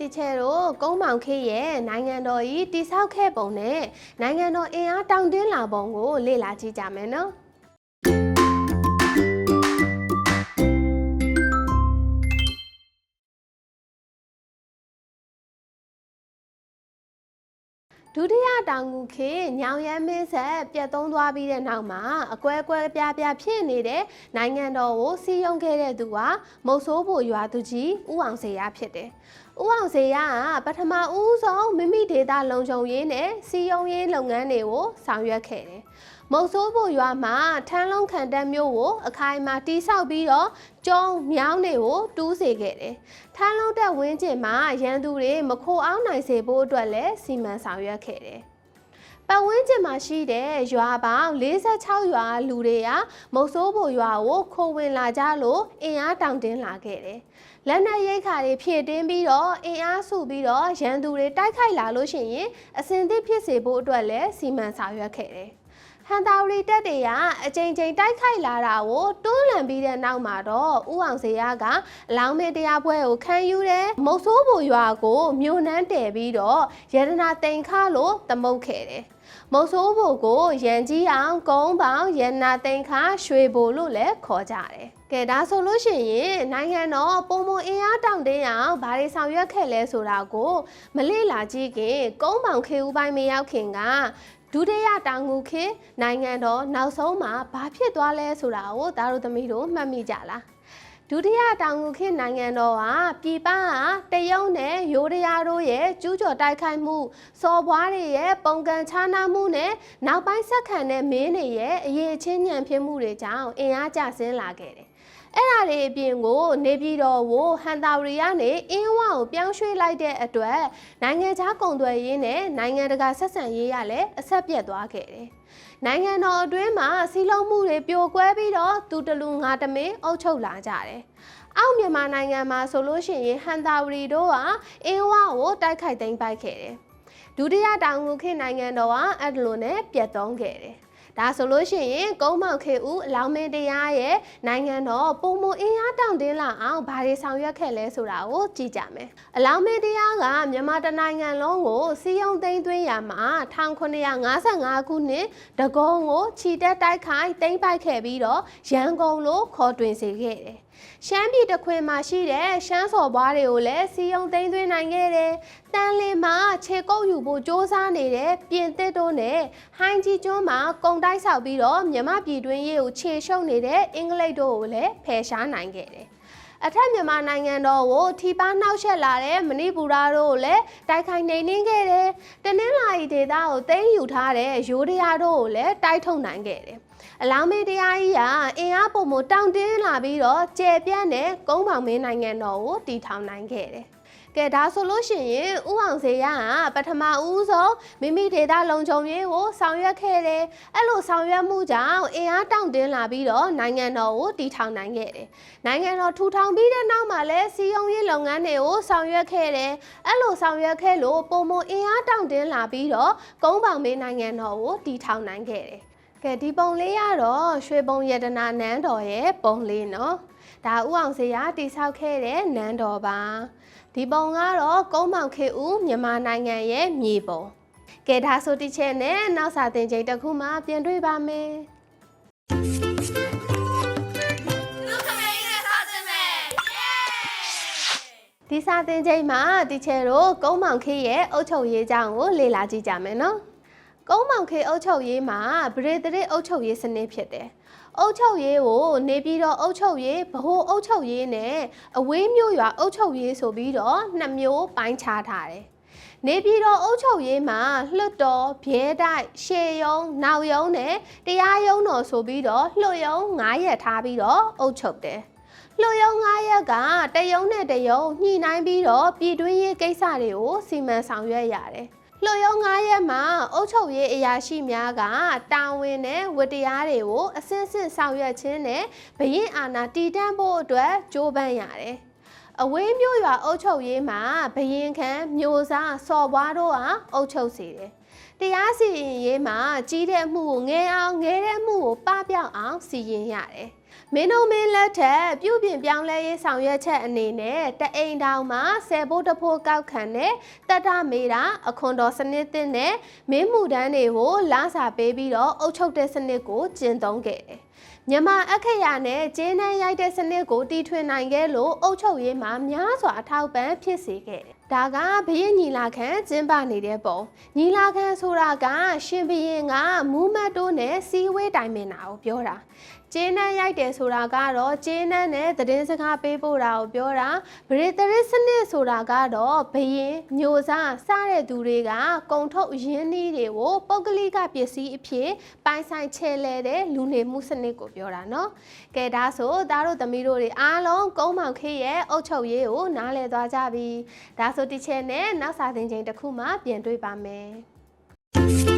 တီချယ်တို့ကုန်းမောင်ခေရဲ့နိုင်ငံတော်ဤတိဆောက်ခဲ့ပုံနဲ့နိုင်ငံတော်အင်အားတောင့်တင်းလာပုံကိုလေ့လာကြည့်ကြမယ်နော် ဒုတိယတောင်ငူခေညောင်ရမ်းမင်းဆက်ပြတ်သုံးသွားပြီးတဲ့နောက်မှာအကွဲအကွဲပြားပြားဖြစ်နေတဲ့နိုင်ငံတော်ကိုစီယုံခဲ့တဲ့သူကမုတ်ဆိုးဖို့ရွာသူကြီးဦးအောင်စေရဖြစ်တယ်။ဦးအောင်စေရကပထမဦးဆုံးမိမိဒေတာလုံခြုံရေးနဲ့စီယုံရေးလုပ်ငန်းတွေကိုဆောင်ရွက်ခဲ့တယ်။ မုတ်ဆိုးဖို့ရွာမှာထန်းလုံးခံတက်မျိုးကိုအခိုင်အမာတီးဆောက်ပြီးတော့ကျုံမြောင်းတွေကိုတူးစေခဲ့တယ်။ထန်းလုံးတက်ဝင်းကျင်မှာရန်သူတွေမခိုအောင်နိုင်စေဖို့အတွက်လည်းစီမံဆောင်ရွက်ခဲ့တယ်။ပတ်ဝန်းကျင်မှာရှိတဲ့ရွာပေါင်း46ရွာလူတွေကမုတ်ဆိုးဖို့ရွာကိုခိုးဝင်လာကြလို့အင်အားတောင့်တင်းလာခဲ့တယ်။လက်နက်ရိတ်ခါတွေဖြည့်တင်းပြီးတော့အင်အားစုပြီးတော့ရန်သူတွေတိုက်ခိုက်လာလို့ရှိရင်အစင်သစ်ဖြစ်စေဖို့အတွက်လည်းစီမံဆောင်ရွက်ခဲ့တယ်။ ဟန်တာဝရီတက်တွေကအချိန်ချင်းတိုက်ခိုက်လာတာကိုတွန်းလှန်ပြီးတဲ့နောက်မှာတော့ဥအောင်စေရကအလောင်းမေတရားပွဲကိုခံယူတယ်မုတ်ဆိုးဘူရွာကိုမြို့နှမ်းတည်ပြီးတော့ရတနာတိန်ခါလို့သမုတ်ခဲ့တယ်မုတ်ဆိုးဘူကိုရန်ကြီးအောင်ကုန်းပေါင်ရတနာတိန်ခါရွှေဘူလို့လည်းခေါ်ကြတယ်ကဲဒါဆိုလို့ရှိရင်နိုင်ငံတော်ပုံမအင်အားတောင့်တင်းအောင်ဘာတွေဆောင်ရွက်ခဲ့လဲဆိုတာကို မလေ့လာကြည့်ခင်ကုန်းပေါင်ခေဦးပိုင်းမရောက်ခင်က ဒုတိယတောင်ငူခေတ်နိုင်ငံတော်နောက်ဆုံးမှာဘာဖြစ်သွားလဲဆိုတာကိုသားတို့သမီးတို့မှတ်မိကြလားဒုတိယတောင်ငူခေတ်နိုင်ငံတော်ဟာပြည်ပကတရုတ်နဲ့ရိုးဒရာတို့ရဲ့ကျူးကျော်တိုက်ခိုက်မှုစော်ဘွားတွေရဲ့ပုံကံခြားနားမှုနဲ့နောက်ပိုင်းဆက်ခံတဲ့မင်းတွေရဲ့အရေးချင်းညံဖြစ်မှုတွေကြောင့်အင်အားကျဆင်းလာခဲ့တယ် အဲ့ဒါတွေအပြင်ကိုနေပြည်တော်ကိုဟန်တာရီကနေအင်းဝကိုပြောင်းရွှေ့လိုက်တဲ့အတွက်နိုင်ငံခြားကုန်သွယ်ရေးနဲ့နိုင်ငံတကာဆက်ဆံရေးရလည်းအဆက်ပြတ်သွားခဲ့တယ်။နိုင်ငံတော်အတွင်းမှာစီလုံးမှုတွေပြိုကွဲပြီးတော့သူတလူငါတမင်းအုပ်ချုပ်လာကြတယ်။အောက်မြန်မာနိုင်ငံမှာဆိုလို့ရှိရင်ဟန်တာရီတို့ကအင်းဝကိုတိုက်ခိုက်သိမ်းပိုက်ခဲ့တယ်။ဒုတိယတောင်ငူခေတ်နိုင်ငံတော်ကအဲ့လိုနဲ့ပြတ်သုံးခဲ့တယ်။ ဒါဆိုလို့ရှိရင်ကုန်းမောင်ခေဦးအလောင်းမင်းတရားရဲ့နိုင်ငံတော်ပုံမအင်အားတောင့်တင်းလာအောင်ဘာတွေဆောင်ရွက်ခဲ့လဲဆိုတာကိုကြည့်ကြမယ်အလောင်းမင်းတရားကမြန်မာတနိုင်ငံလုံးကိုစီယုံသိမ်းသွင်းရမှာ1955ခုနှစ်တကုံကိုခြိတက်တိုက်ခိုက်သိမ်းပိုက်ခဲ့ပြီးတော့ရန်ကုန်လိုခေါ်တွင်စေခဲ့တယ် ရှမ်းပြည်တခွင်မှာရှိတဲ့ရှမ်းစော်ဘွားတွေကိုလည်းစီယုံသိမ်းသွင်းနိုင်ခဲ့တယ်။တန်လင်းမှာခြေကုပ်ယူဖို့စ조사နေတဲ့ပြင်သစ်တို့နဲ့ဟိုင်းကြီးကျွန်းမှာကုံတိုက်ဆောက်ပြီးတော့မြမပြည်တွင်းရေးကိုခြေရှုပ်နေတဲ့အင်္ဂလိပ်တို့ကိုလည်းဖယ်ရှားနိုင်ခဲ့တယ်။ အထက်မြန်မာနိုင်ငံတော်ကိုထီပါနှောက်ယှက်လာတဲ့မဏိပူရတို့ကိုလည်းတိုက်ခိုက်နှိမ်နင်းခဲ့တယ်။တနင်္လာရီဒေသကိုသိမ်းယူထားတဲ့ရိုးဒရာတို့ကိုလည်းတိုက်ထုတ်နိုင်ခဲ့တယ်။အလောင်းမေးတရားကြီးကအင်အားပုံမတောင့်တင်းလာပြီးတော့ကျယ်ပြန့်တဲ့ကုန်းပေါင်မင်းနိုင်ငံတော်ကိုတည်ထောင်နိုင်ခဲ့တယ် ကဲဒါဆိုလို့ရှိရင်ဥအောင်စေရကပထမဦးဆုံးမိမိဒေတာလုံခြုံရေးကိုဆောင်ရွက်ခဲ့တယ်အဲ့လိုဆောင်ရွက်မှုကြောင့်အင်အားတောင့်တင်းလာပြီးတော့နိုင်ငံတော်ကိုတည်ထောင်နိုင်ခဲ့တယ်နိုင်ငံတော်ထူထောင်ပြီးတဲ့နောက်မှာလည်းစီယုံရေးလုပ်ငန်းတွေကိုဆောင်ရွက်ခဲ့တယ်အဲ့လိုဆောင်ရွက်ခဲ့လို့ပုံမအင်အားတောင့်တင်းလာပြီးတော့ကုန်းပေါင်မေးနိုင်ငံတော်ကိုတည်ထောင်နိုင်ခဲ့တယ် ကဲဒီပုံလေးကတော့ရွှေပုံရတနာနန်းတော်ရဲ့ပုံလေးနော်ဒါဥအောင်စေရတိဆောက်ခဲ့တဲ့နန်းတော်ပါဒီပုံကတော့ကုန်းမောင်ခေဦးမြန်မာနိုင်ငံရဲ့မြေပုံကဲဒါဆိုတိချက်နဲ့နောက်စာသင်ချိန်တစ်ခုမှပြန်တွေ့ပါမယ်ဒီစာသင်ချိန်မှာတီချယ်တို့ကုန်းမောင်ခေရဲ့အုတ်ချုပ်ရေးကြောင်းကိုလေ့လာကြည့်ကြမယ်နော် ကုန်းမောင်ခေအုပ်ချုပ်ရေးမှာဗရေတရစ်အုပ်ချုပ်ရေးစနစ်ဖြစ်တယ်။အုပ်ချုပ်ရေးကိုနေပြည်တော်အုပ်ချုပ်ရေးဗဟိုအုပ်ချုပ်ရေးနဲ့အဝေးမြို့ရွာအုပ်ချုပ်ရေးဆိုပြီးတော့နှစ်မျိုးပိုင်းခြားထားတယ်။နေပြည်တော်အုပ်ချုပ်ရေးမှာလွှတ်တော်၊ဘဲတိုက်၊ရှေယုံ၊နောက်ယုံနဲ့တရားရုံးတော်ဆိုပြီးတော့လွှတ်ယုံ9ရက်ထားပြီးတော့အုပ်ချုပ်တယ်။လှုပ်ရုံ9ရက်ကတယုံနဲ့တယုံညှိနှိုင်းပြီးတော့ပြည်တွင်းရေးကိစ္စတွေကိုစီမံဆောင်ရွက်ရတယ်။ လှုပ်ရုံ9ရက်မှာအုပ်ချုပ်ရေးအရာရှိများကတာဝန်နဲ့ဝတ္တရားတွေကိုအစစ်စစ်ဆောင်ရွက်ခြင်းနဲ့ဘရင်အာဏာတည်တံ့ဖို့အတွက်ကြိုးပမ်းရတယ်။ အဝေးမျိုးရွာအုပ်ချုပ်ရေးမှာဘရင်ခံမျိုးစားစော်ဘွားတို့ဟာအုပ်ချုပ်စေတယ်။တတရားစီရင်ရေးမှာကြီးတဲ့အမှုကိုငဲအောင်ငဲတဲ့အမှုကိုပပျောက်အောင်စီရင်ရတယ်မင်းတို့မင်းလက်ထက်ပြုပြင်ပြောင်းလဲရေးဆောင်ရွက်ချက်အနေနဲ့တအိမ်တောင်မှာဆယ်ဖို့တစ်ဖို့ကောက်ခံတဲ့တတမေတာအခွန်တော်စနစ်တင်တဲ့မင်းမှုတန်းတွေကိုလစာပေးပြီးတော့အုပ်ချုပ်တဲ့စနစ်ကိုကျင့်သုံးခဲ့တယ် မြန်မာအခရာနဲ့ကျင်းနှန်းရိုက်တဲ့စနစ်ကိုတီထွင်နိုင်ခဲ့လို့အုပ်ချုပ်ရေးမှာများစွာအထောက်ပံ့ဖြစ်စေခဲ့တယ်။ ဒါကဘရင်ညီလာခံကျင်းပနေတဲ့ပုံ။ညီလာခံဆိုတာကရှင်ဘရင်ကမူးမတ်တိုးနဲ့စီဝေးတိုင်ပင်တာကိုပြောတာ။ကျင်းနှန်းရိုက်တယ်ဆိုတာကတော့ကျင်းနှန်းနဲ့သတင်းစကားပေးပို့တာကိုပြောတာ။ဗရေတရစ်စနစ်ဆိုတာကတော့ဘရင်မျိုးစားစတဲ့သူတွေကကုံထုတ်ရင်းနှီးတွေကိုပုဂ္ဂလိကပစ္စည်းအဖြစ်ပိုင်ဆိုင်ချဲလဲတဲ့လူနေမှုစနစ်ကိုပြောတာနော်။ကဲဒါဆိုသားတို့သမီးတို့တွေအားလုံးကုန်းမောင်ခေးရဲ့အုတ်ချုပ်ရေးကိုနားလည်သွားကြပြီ။ဒါဆိုဒီချက်နဲ့နောက်စာသင်ချိန်တစ်ခုမှပြန်တွေ့ပါမယ်။